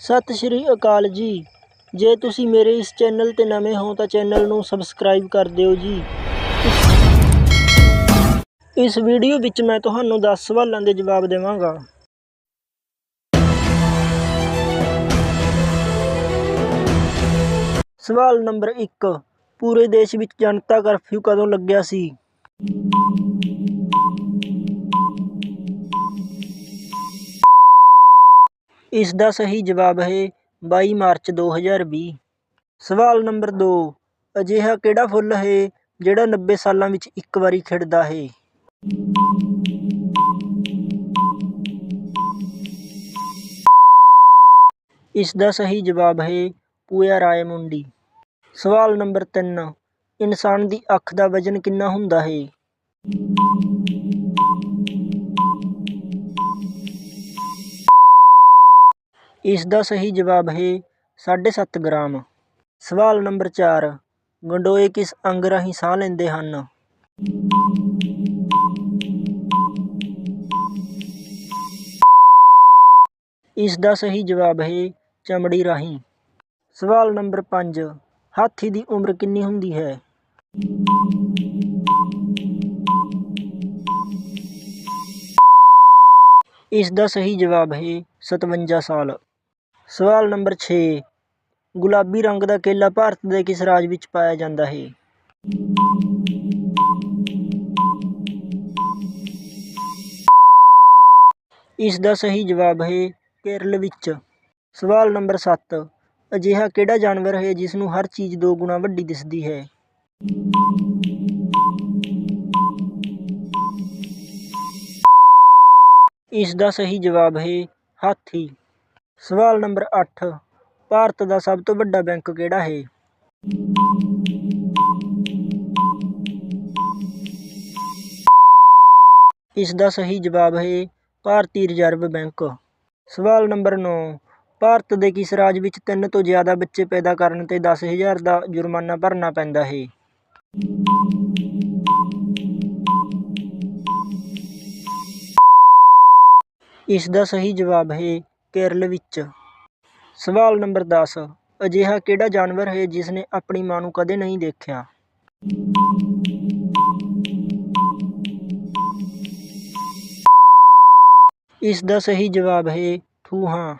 ਸਤਿ ਸ਼੍ਰੀ ਅਕਾਲ ਜੀ। ਜੇ ਤੁਸੀਂ ਮੇਰੇ ਇਸ ਚੈਨਲ ਤੇ ਨਵੇਂ ਹੋ ਤਾਂ ਚੈਨਲ ਨੂੰ ਸਬਸਕ੍ਰਾਈਬ ਕਰ ਦਿਓ ਜੀ। ਇਸ ਵੀਡੀਓ ਵਿੱਚ ਮੈਂ ਤੁਹਾਨੂੰ 10 ਸਵਾਲਾਂ ਦੇ ਜਵਾਬ ਦੇਵਾਂਗਾ। ਸਵਾਲ ਨੰਬਰ 1 ਪੂਰੇ ਦੇਸ਼ ਵਿੱਚ ਜਨਤਾ ਕਰਫਿਊ ਕਦੋਂ ਲੱਗਿਆ ਸੀ? ਇਸ ਦਾ ਸਹੀ ਜਵਾਬ ਹੈ ਬਾਈ ਮਾਰਚ 2020 ਸਵਾਲ ਨੰਬਰ ਦੋ, ਅਜਿਹਾ ਕਿਹੜਾ ਫੁੱਲ ਹੈ ਜਿਹੜਾ 90 ਸਾਲਾਂ ਵਿੱਚ ਇੱਕ ਵਾਰੀ ਖਿੜਦਾ ਹੈ? ਇਸ ਦਾ ਸਹੀ ਜਵਾਬ ਹੈ ਪੂਆ ਰਾਏਮੁੰਡੀ ਸਵਾਲ ਨੰਬਰ 3 ਇਨਸਾਨ ਦੀ ਅੱਖ ਦਾ ਵਜ਼ਨ ਕਿੰਨਾ ਹੁੰਦਾ ਹੈ? ਇਸ ਦਾ ਸਹੀ ਜਵਾਬ ਹੈ 7.5 ਗ੍ਰਾਮ। ਸਵਾਲ ਨੰਬਰ 4 ਗੰਡੋਏ ਕਿਸ ਅੰਗ ਰਾਹੀਂ ਸਾਹ ਲੈਂਦੇ ਹਨ? ਇਸ ਦਾ ਸਹੀ ਜਵਾਬ ਹੈ ਚਮੜੀ ਰਾਹੀਂ। ਸਵਾਲ ਨੰਬਰ 5 ਹਾਥੀ ਦੀ ਉਮਰ ਕਿੰਨੀ ਹੁੰਦੀ ਹੈ? ਇਸ ਦਾ ਸਹੀ ਜਵਾਬ ਹੈ 57 ਸਾਲ। ਸਵਾਲ ਨੰਬਰ 6 ਗੁਲਾਬੀ ਰੰਗ ਦਾ ਕੇਲਾ ਭਾਰਤ ਦੇ ਕਿਸ ਰਾਜ ਵਿੱਚ ਪਾਇਆ ਜਾਂਦਾ ਹੈ? ਇਸ ਦਾ ਸਹੀ ਜਵਾਬ ਹੈ ਕੇਰਲ ਵਿੱਚ। ਸਵਾਲ ਨੰਬਰ 7 ਅਜਿਹਾ ਕਿਹੜਾ ਜਾਨਵਰ ਹੈ ਜਿਸ ਨੂੰ ਹਰ ਚੀਜ਼ ਦੋ ਗੁਣਾ ਵੱਡੀ ਦਿਸਦੀ ਹੈ? ਇਸ ਦਾ ਸਹੀ ਜਵਾਬ ਹੈ ਹਾਥੀ। ਸਵਾਲ ਨੰਬਰ 8 ਭਾਰਤ ਦਾ ਸਭ ਤੋਂ ਵੱਡਾ ਬੈਂਕ ਕਿਹੜਾ ਹੈ? ਇਸ ਦਾ ਸਹੀ ਜਵਾਬ ਹੈ ਭਾਰਤੀ ਰਿਜ਼ਰਵ ਬੈਂਕ। ਸਵਾਲ ਨੰਬਰ 9 ਭਾਰਤ ਦੇ ਕਿਸ ਰਾਜ ਵਿੱਚ ਤਿੰਨ ਤੋਂ ਜ਼ਿਆਦਾ ਬੱਚੇ ਪੈਦਾ ਕਰਨ ਤੇ 10000 ਦਾ ਜੁਰਮਾਨਾ ਭਰਨਾ ਪੈਂਦਾ ਹੈ? ਇਸ ਦਾ ਸਹੀ ਜਵਾਬ ਹੈ ਕੇਰਲ ਵਿੱਚ। ਸਵਾਲ ਨੰਬਰ 10 ਅਜਿਹਾ ਕਿਹੜਾ ਜਾਨਵਰ ਹੈ ਜਿਸ ਨੇ ਆਪਣੀ ਮਾਂ ਨੂੰ ਕਦੇ ਨਹੀਂ ਦੇਖਿਆ? ਇਸ ਦਾ ਸਹੀ ਜਵਾਬ ਹੈ ਠੂਹਾਂ